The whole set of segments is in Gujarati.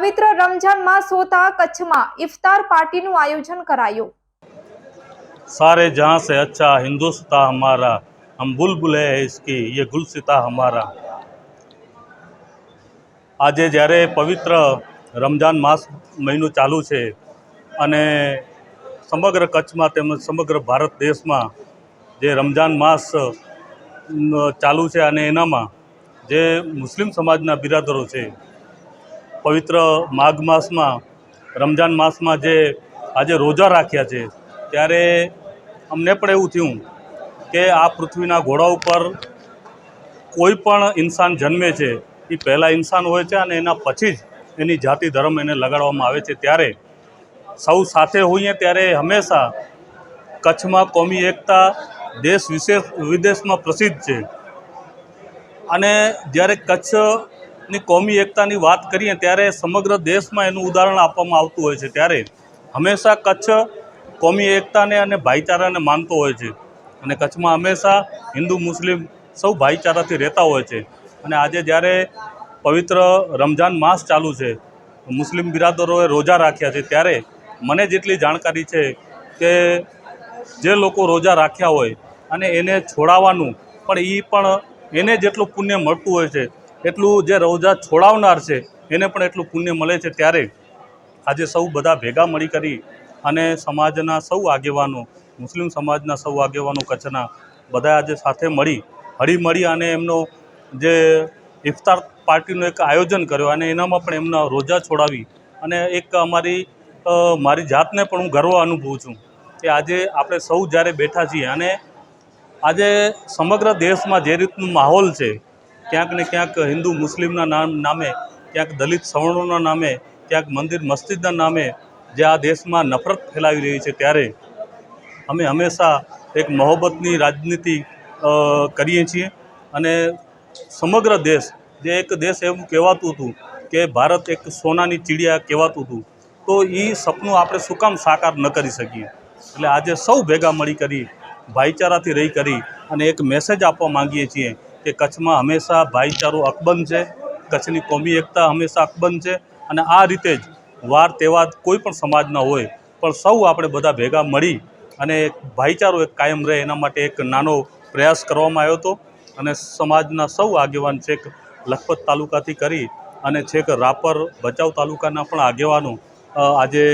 પવિત્ર રમઝાનમાં હોતા કચ્છમાં ઇફતાર પાર્ટીનું આયોજન કરાયું. સારે જહાં સે અચ્છા હિન્દુસ્તા હમારા હમ બુલબુલ હે ઇસકી યે ગુલસિતા હમારા આજે જ્યારે પવિત્ર રમજાન માસ મહિનું ચાલુ છે અને સમગ્ર કચ્છમાં તેમજ સમગ્ર ભારત દેશમાં જે રમજાન માસ ચાલુ છે અને એનામાં જે મુસ્લિમ સમાજના બિરાદરો છે પવિત્ર માઘ માસમાં, રમજાન માસમાં જે આજે રોજા રાખ્યા છે, ત્યારે અમને પણ એવું થયું કે આ પૃથ્વીના ઘોડા ઉપર કોઈ પણ ઇન્સાન જન્મે છે, એ પહેલાં ઇન્સાન હોય છે અને એના પછી જ એની જાતિ ધર્મ એને લગાડવામાં આવે છે. ત્યારે સૌ સાથે હોઈએ ત્યારે હંમેશા કચ્છમાં કોમી એકતા દેશ વિશેષ વિદેશમાં પ્રસિદ્ધ છે. અને જ્યારે કચ્છની કોમી એકતાની વાત કરીએ ત્યારે સમગ્ર દેશમાં એનું ઉદાહરણ આપવામાં આવતું હોય છે ત્યારે હંમેશા કચ્છ કોમી એકતાને અને ભાઈચારાને માનતો હોય છે. અને કચ્છમાં હંમેશા હિન્દુ મુસ્લિમ સૌ ભાઈચારાથી રહેતા હોય છે. અને આજે જ્યારે પવિત્ર રમઝાન માસ ચાલુ છે, મુસ્લિમ બિરાદરોએ રોજા રાખ્યા છે, ત્યારે મને જેટલી જાણકારી છે કે જે લોકો રોજા રાખ્યા હોય અને એને છોડાવવાનું, પણ એ પણ એને જેટલું પુણ્ય મળતું હોય છે એટલું જે રોજા છોડાવનાર છે, એને પણ એટલું પુણ્ય મળે છે ત્યારે આજે સૌ બધા ભેગા મળી કરી અને સમાજના સૌ આગેવાનો, મુસ્લિમ સમાજના સૌ આગેવાનો કચ્છના બધા આજે સાથે મળી હળી મળી અને એમનો જે ઇફતાર પાર્ટીનું એક આયોજન કર્યું અને એનામાં પણ એમના રોજા છોડાવી અને એક અમારી મારી જાતને પણ હું ગર્વ અનુભવું છું કે આજે આપણે સૌ જ્યારે બેઠા છીએ અને આજે સમગ્ર દેશમાં જે રીતનું માહોલ છે ક્યાંક ને ક્યાંક હિન્દુ મુસ્લિમના નામ નામે, ક્યાંક દલિત સવર્ણોના નામે, ક્યાંક મંદિર મસ્જિદના નામે જે આ દેશમાં નફરત ફેલાવી રહી છે ત્યારે અમે હંમેશા એક મોહબ્બતની રાજનીતિ કરીએ છીએ અને સમગ્ર દેશ, જે એક દેશ એવું કહેવાતું હતું કે ભારત એક સોનાની ચીડિયા કહેવાતું હતું, તો એ સપનું આપણે શું કામ સાકાર ન કરી શકીએ? એટલે આજે સૌ ભેગા મળી કરી, ભાઈચારાથી રહી કરી અને એક મેસેજ આપવા માંગીએ છીએ કે કચ્છમાં હંમેશા ભાઈચારો અકબંધ છે, કચ્છની કોમી એકતા હંમેશા અકબંધ છે અને આ રીતે જ વાર તહેવાર કોઈ પણ સમાજના હોય, પણ સૌ આપણે બધા ભેગા મળી અને ભાઈચારો એક કાયમ રહે એના માટે એક નાનો પ્રયાસ કરવામાં આવ્યો હતો અને સમાજના સૌ આગેવાન છેક લખપત તાલુકાથી કરી અને છેક રાપર ભચાઉ તાલુકાના પણ આગેવાનો આજે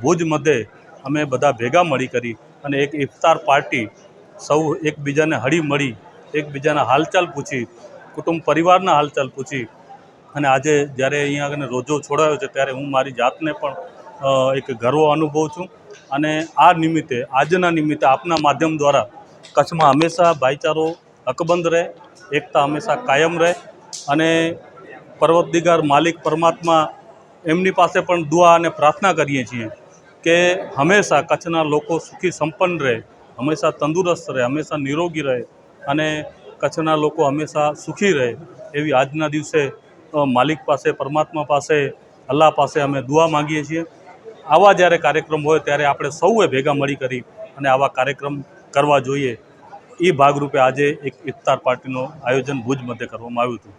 ભુજ મધ્યે અમે બધા ભેગા મળી કરી અને એક ઇફતાર પાર્ટી સૌ એકબીજાને હળી મળી એકબીજાના હાલચાલ પૂછી, કુટુંબ પરિવારના હાલચાલ પૂછી. અને આજે જ્યારે અહીંયા આગળ રોજો છોડાયો છે, ત્યારે હું મારી જાતને પણ એક ગર્વ અનુભવું છું. અને આ નિમિત્તે, આજના નિમિત્તે આપના માધ્યમ દ્વારા કચ્છમાં હંમેશા ભાઈચારો અકબંધ રહે, એકતા હંમેશા કાયમ રહે. અને પર્વતદિગાર માલિક પરમાત્મા એમની પાસે પણ દુઆ અને પ્રાર્થના કરીએ છીએ કે હંમેશા કચ્છના લોકો સુખી સંપન્ન રહે, હંમેશા તંદુરસ્ત રહે, હંમેશા નિરોગી રહે. અને કચ્છના લોકો હંમેશા સુખી રહે એવી આજના દિવસે માલિક પાસે, પરમાત્મા પાસે, અલ્લાહ પાસે અમે દુઆ માગીએ છીએ. આવા જ્યારે કાર્યક્રમ હોય ત્યારે આપણે સૌએ ભેગા મળી કરી અને આવા કાર્યક્રમ કરવા જોઈએ. એ ભાગરૂપે આજે એક ઇફતાર પાર્ટીનું આયોજન ભુજ મધ્યે કરવામાં આવ્યું હતું.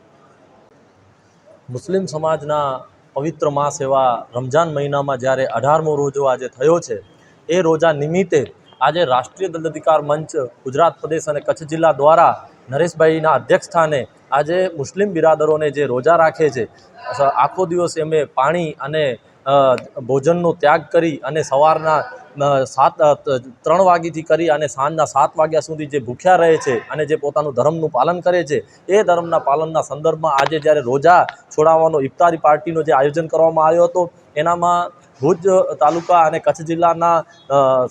મુસ્લિમ સમાજના પવિત્ર માસ એવા રમજાન મહિનામાં જ્યારે અઢારમો રોજો આજે થયો છે, એ રોજા નિમિત્તે આજે રાષ્ટ્રીય અધિકાર મંચ ગુજરાત પ્રદેશ અને કચ્છ જિલ્લા દ્વારા નરેશભાઈના અધ્યક્ષસ્થાને આજે મુસ્લિમ બિરાદરોને જે રોજા રાખે છે આખો દિવસ એમે પાણી અને ભોજનનો ત્યાગ કરી અને સવારના સાત ત્રણ વાગ્યાથી કરી અને સાંજના સાત વાગ્યા સુધી જે ભૂખ્યા રહે છે અને જે પોતાનું ધર્મનું પાલન કરે છે, એ ધર્મના પાલનના સંદર્ભમાં આજે જ્યારે રોજા છોડાવવાનો ઇફતારી પાર્ટીનો જે આયોજન કરવામાં આવ્યો હતો, એનામાં ભુજ તાલુકા અને કચ્છ જિલ્લાના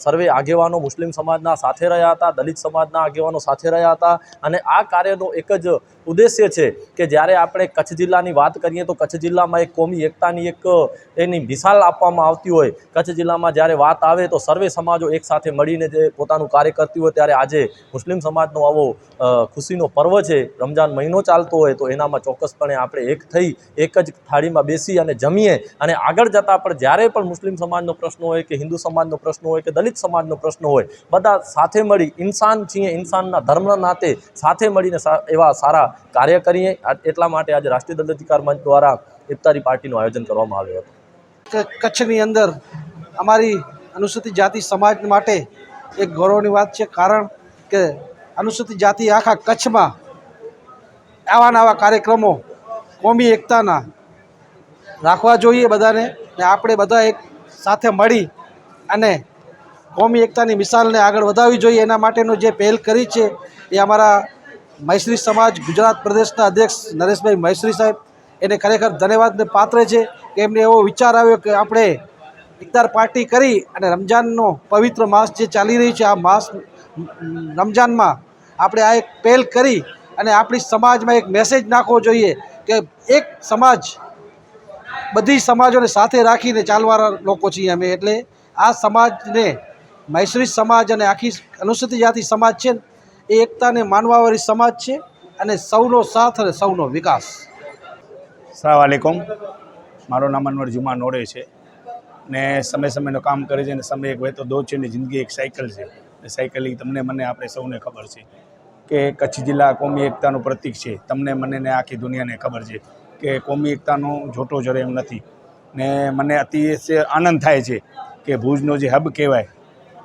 સર્વે આગેવાનો મુસ્લિમ સમાજના સાથે રહ્યા હતા, દલિત સમાજના આગેવાનો સાથે રહ્યા હતા અને આ કાર્યનો એક જ ઉદ્દેશ્ય છે કે જ્યારે આપણે કચ્છ જિલ્લાની વાત કરીએ તો કચ્છ જિલ્લામાં એક કોમી એકતાની એક એની મિસાલ આપવામાં આવતી હોય. કચ્છ જિલ્લામાં જ્યારે વાત આવે તો સર્વે સમાજો એક સાથે મળીને જે પોતાનું કાર્ય કરતી હોય ત્યારે આજે મુસ્લિમ સમાજનો આવો ખુશીનો પર્વ છે. રમજાન મહિનો ચાલતો હોય તો એનામાં ચોક્કસપણે આપણે એક થઈ, એક જ થાળીમાં બેસી અને જમીએ અને આગળ જતાં પણ જ્યારે પણ મુસ્લિમ સમાજનો પ્રશ્ન હોય કે હિન્દુ સમાજનો પ્રશ્ન હોય કે દલિત સમાજનો પ્રશ્ન હોય, બધા સાથે મળી ઇન્સાન છીએ, ઇન્સાનના ધર્મના નાતે સાથે મળીને એવા સારા કાર્ય કરીએ. એટલા માટે આજે રાષ્ટ્રીય દલિત અધિકાર મંચ દ્વારા ઇફતારી પાર્ટીનું આયોજન કરવામાં આવ્યું હતું. કચ્છની અંદર અમારી અનુસૂચિત જાતિ સમાજ માટે એક ગૌરવની વાત છે. કારણ કે અનુસૂચિત જાતિ આખા કચ્છમાં આવા નવા કાર્યક્રમો કોમી એકતાના રાખવા જોઈએ બધાને. ને આપણે બધા એક સાથે મળી અને કોમી એકતાની મિસાલને આગળ વધારવી જોઈએ. એના માટેનો જે પહેલ કરી છે એ અમારા મૈશ્રી સમાજ, ગુજરાત પ્રદેશના અધ્યક્ષ નરેશભાઈ મૈત્રી સાહેબ. એને ખરેખર ધન્યવાદને પાત્ર છે કે એમને એવો વિચાર આવ્યો કે આપણે ઇફતાર પાર્ટી કરી અને રમજાનનો પવિત્ર માસ જે ચાલી રહી છે, આ માસ રમજાનમાં આપણે આ એક પહેલ કરી અને આપણી સમાજમાં એક મેસેજ નાખવો જોઈએ કે એક સમાજ બધી સમાજોને સાથે રાખીને ચાલવાના લોકો છીએ અમે. એટલે આ સમાજને મૈસરી સમાજ અને આખી અનુસૂચિત જાતિ સમાજ છે એ એકતાને માનવાવાળી સમાજ છે અને સૌનો સાથ અને સૌનો વિકાસ. સલામ વાલેકુમ. મારું નામ અનવર જુમા નોડે છે. ને સમય સમયનું કામ કરે છે ને સમય એક વહેતો દોર છે ને જિંદગી એક સાયકલ છે. ને સાયકલ તમને મને આપણે સૌને ખબર છે કે કચ્છ જિલ્લા કોમી એકતાનું પ્રતીક છે. તમને મને ને આખી દુનિયાને ખબર છે. કે કોમી એકતાનું જોટો જરે એમ નથી. ને મને અતિશય આનંદ થાય છે કે ભુજનો જે હબ કહેવાય,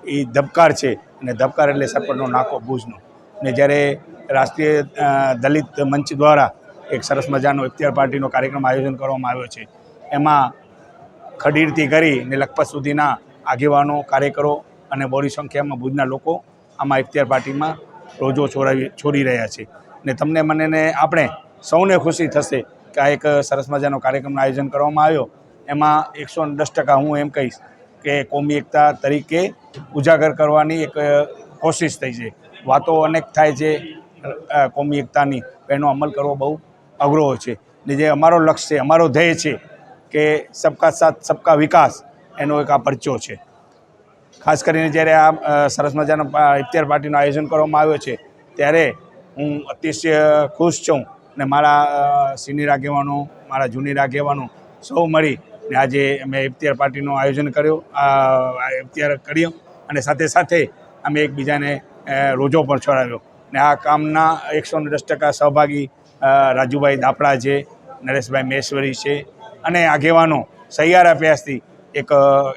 એ ધબકાર છે. અને ધબકાર એટલે સરપટનો નાકો ભુજનો. ને જ્યારે રાષ્ટ્રીય દલિત મંચ દ્વારા એક સરસ મજાનો ઇફ્તિયાર પાર્ટીનો કાર્યક્રમ આયોજન કરવામાં આવ્યો છે, એમાં ખડીરથી કરીને લખપત સુધીના આગેવાનો, કાર્યકરો અને બોડી સંખ્યામાં ભુજના લોકો આમાં ઇફ્તિયાર પાર્ટીમાં રોજો છોડાવી છોડી રહ્યા છે. ને તમને મને ને આપણે સૌને ખુશી થશે આ એક સરસ મજાનો કાર્યક્રમનું આયોજન કરવામાં આવ્યો. એમાં એકસો દસ ટકા હું એમ કહીશ કે કોમી એકતા તરીકે ઉજાગર કરવાની એક કોશિશ થઈ છે. વાતો અનેક થાય છે કોમી એકતાની. એનો અમલ કરવો બહુ અઘરો છે. ને જે અમારો લક્ષ્ય છે, અમારો ધ્યેય છે કે સબકા સાથ, સબકા વિકાસ એનો એક આ પરચો છે. ખાસ કરીને જ્યારે આ સરસ મજાનો ઇફ્તિયાર પાર્ટીનું આયોજન કરવામાં આવ્યો છે, ત્યારે હું અતિશય ખુશ છું ને મારા સિનિયર આગેવાનો, મારા જુનિયર આગેવાનો સૌ મળી ને આજે અમે ઇફ્તિયાર પાર્ટીનું આયોજન કર્યું ઇફ્તિયાર કર્યો અને સાથે સાથે અમે એકબીજાને રોજો પણ છોડાવ્યો ને આ કામના એકસો દસ ટકા સહભાગી રાજુભાઈ દાપડા છે, નરેશભાઈ મહેશ્વરી છે અને આગેવાનો સહિયારા અભ્યાસથી એક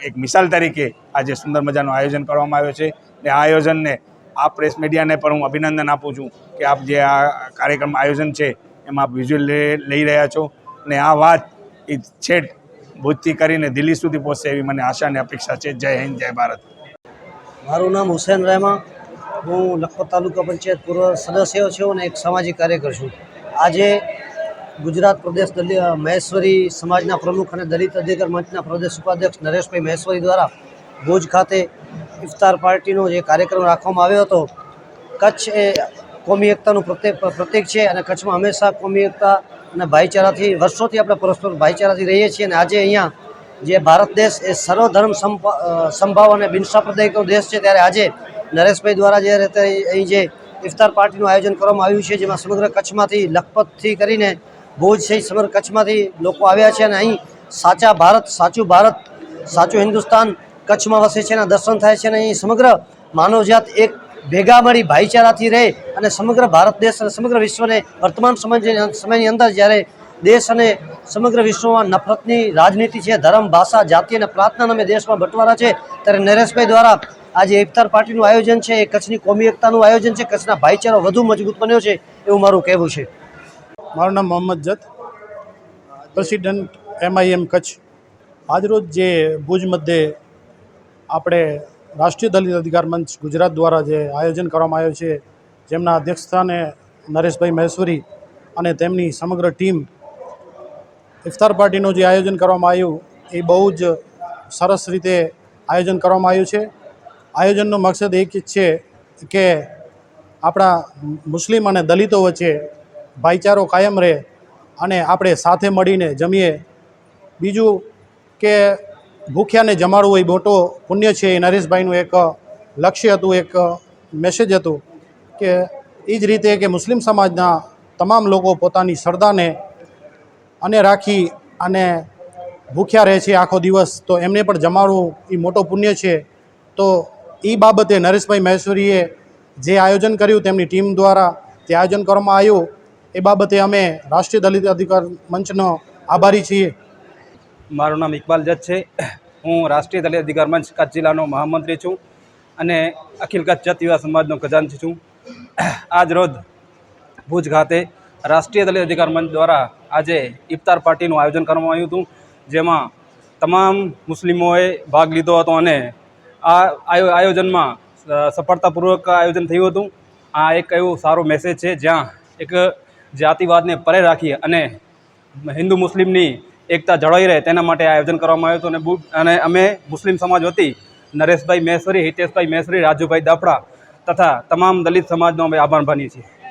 એક મિસાલ તરીકે આજે સુંદર મજાનું આયોજન કરવામાં આવ્યો છે. ને આ આયોજનને આ પ્રેસ મીડિયાને પણ હું અભિનંદન આપું છું કે આપ જે આ કાર્યક્રમ આયોજન છે, એમાં આપ વિઝ્યુઅલ લઈ રહ્યા છો. ને આ વાત એ છેટ ભુજથી કરીને દિલ્હી સુધી પહોંચશે એવી મને આશા અને અપેક્ષા છે. જય હિન્દ, જય ભારત. મારું નામ હુસેન રહેમા હું લખપત તાલુકા પંચાયત પૂર્વ સદસ્ય છું અને એક સામાજિક કાર્યકર છું. આજે ગુજરાત પ્રદેશ દલિત મહેશ્વરી સમાજના પ્રમુખ અને દલિત અધિકાર મંચના પ્રદેશ ઉપાધ્યક્ષ નરેશભાઈ મહેશ્વરી દ્વારા ભુજ ખાતે ઇફતાર પાર્ટીનો જે કાર્યક્રમ રાખવામાં આવ્યો હતો, કચ્છ એ કોમી એકતાનું પ્રત્યેક પ્રતીક છે અને કચ્છમાં હંમેશા કોમી એકતા અને ભાઈચારાથી, વર્ષોથી આપણે પરસ્પર ભાઈચારાથી રહીએ છીએ અને આજે અહીંયા જે ભારત દેશ એ સર્વધર્મ સંભાવ અને બિનસાંપ્રદાયિકનો દેશ છે, ત્યારે આજે નરેશભાઈ દ્વારા જે રીતે અહીં જે ઇફતાર પાર્ટીનું આયોજન કરવામાં આવ્યું છે, જેમાં સમગ્ર કચ્છમાંથી લખપતથી કરીને ભુજ સહિત સમગ્ર કચ્છમાંથી લોકો આવ્યા છે અને અહીં સાચા ભારત, સાચું ભારત, સાચું હિન્દુસ્તાન કચ્છમાં વસે છે એના દર્શન થાય છે અને અહીં સમગ્ર માનવજાત એક ભેગા મળી ભાઈચારાથી રહે અને સમગ્ર ભારત દેશ અને સમગ્ર વિશ્વને વર્તમાન સમય સમયની અંદર જ્યારે દેશ અને સમગ્ર વિશ્વમાં નફરતની રાજનીતિ છે, ધર્મ, ભાષા, જાતિ અને પ્રાર્થના નામે દેશમાં બટવારા છે, ત્યારે નરેશભાઈ દ્વારા આજે ઇફતાર પાર્ટીનું આયોજન છે, એ કચ્છની કોમી એકતાનું આયોજન છે, કચ્છના ભાઈચારો વધુ મજબૂત બન્યો છે એવું મારું કહેવું છે. મારું નામ મોહમ્મદ જત, પ્રેસિડેન્ટ એમઆઈએમ કચ્છ. આજરોજ જે ભુજ મધ્યે આપણે રાષ્ટ્રીય દલિત અધિકાર મંચ ગુજરાત દ્વારા જે આયોજન કરવામાં આવ્યું છે, જેમના અધ્યક્ષસ્થાને નરેશભાઈ મહેશ્વરી અને તેમની સમગ્ર ટીમ ઇફતાર પાર્ટીનું જે આયોજન કરવામાં આવ્યું, એ બહુ જ સરસ રીતે આયોજન કરવામાં આવ્યું છે. આયોજનનો મકસદ એક જ છે કે આપણા મુસ્લિમ અને દલિતો વચ્ચે ભાઈચારો કાયમ રહે અને આપણે સાથે મળીને જમીએ. બીજું કે ભૂખ્યાને જમાડવું એ મોટો પુણ્ય છે. એ નરેશભાઈનું એક લક્ષ્ય હતું, એક મેસેજ હતું કે એ જ રીતે કે મુસ્લિમ સમાજના તમામ લોકો પોતાની શ્રદ્ધાને અને રાખી અને ભૂખ્યા રહે છે આખો દિવસ, તો એમને પણ જમાડવું એ મોટો પુણ્ય છે. તો એ બાબતે નરેશભાઈ મહેશ્વરીએ જે આયોજન કર્યું તેમની ટીમ દ્વારા તે આયોજન કરવામાં આવ્યું, એ બાબતે અમે રાષ્ટ્રીય દલિત અધિકાર મંચનો આભારી છીએ. મારું નામ ઇકબાલ જજ છે. હું રાષ્ટ્રીય દલિત અધિકાર મંચ કચ્છ જિલ્લાનો મહામંત્રી છું અને અખિલ કચ્છ જત યુવા સમાજનો ખજાનચી છું. આજ રોજ ભુજ ખાતે રાષ્ટ્રીય દલિત અધિકાર મંચ દ્વારા આજે ઇફતાર પાર્ટીનું આયોજન કરવામાં આવ્યું હતું, જેમાં તમામ મુસ્લિમોએ ભાગ લીધો હતો અને આ આયો- આયોજનમાં સફળતાપૂર્વક આયોજન થયું હતું. આ એક એવું સારો મેસેજ છે જ્યાં એક જાતિવાદને પરે રાખી અને હિન્દુ મુસ્લિમની એકતા જળવાઈ રહે તેના માટે આ આયોજન કરવામાં આવ્યું હતું અને અને અમે મુસ્લિમ સમાજ વતી નરેશભાઈ મહેશ્વરી હિતેશભાઈ મહેશ્વરી રાજુભાઈ દાફડા તથા તમામ દલિત સમાજનો અમે આભાર માનીએ છીએ.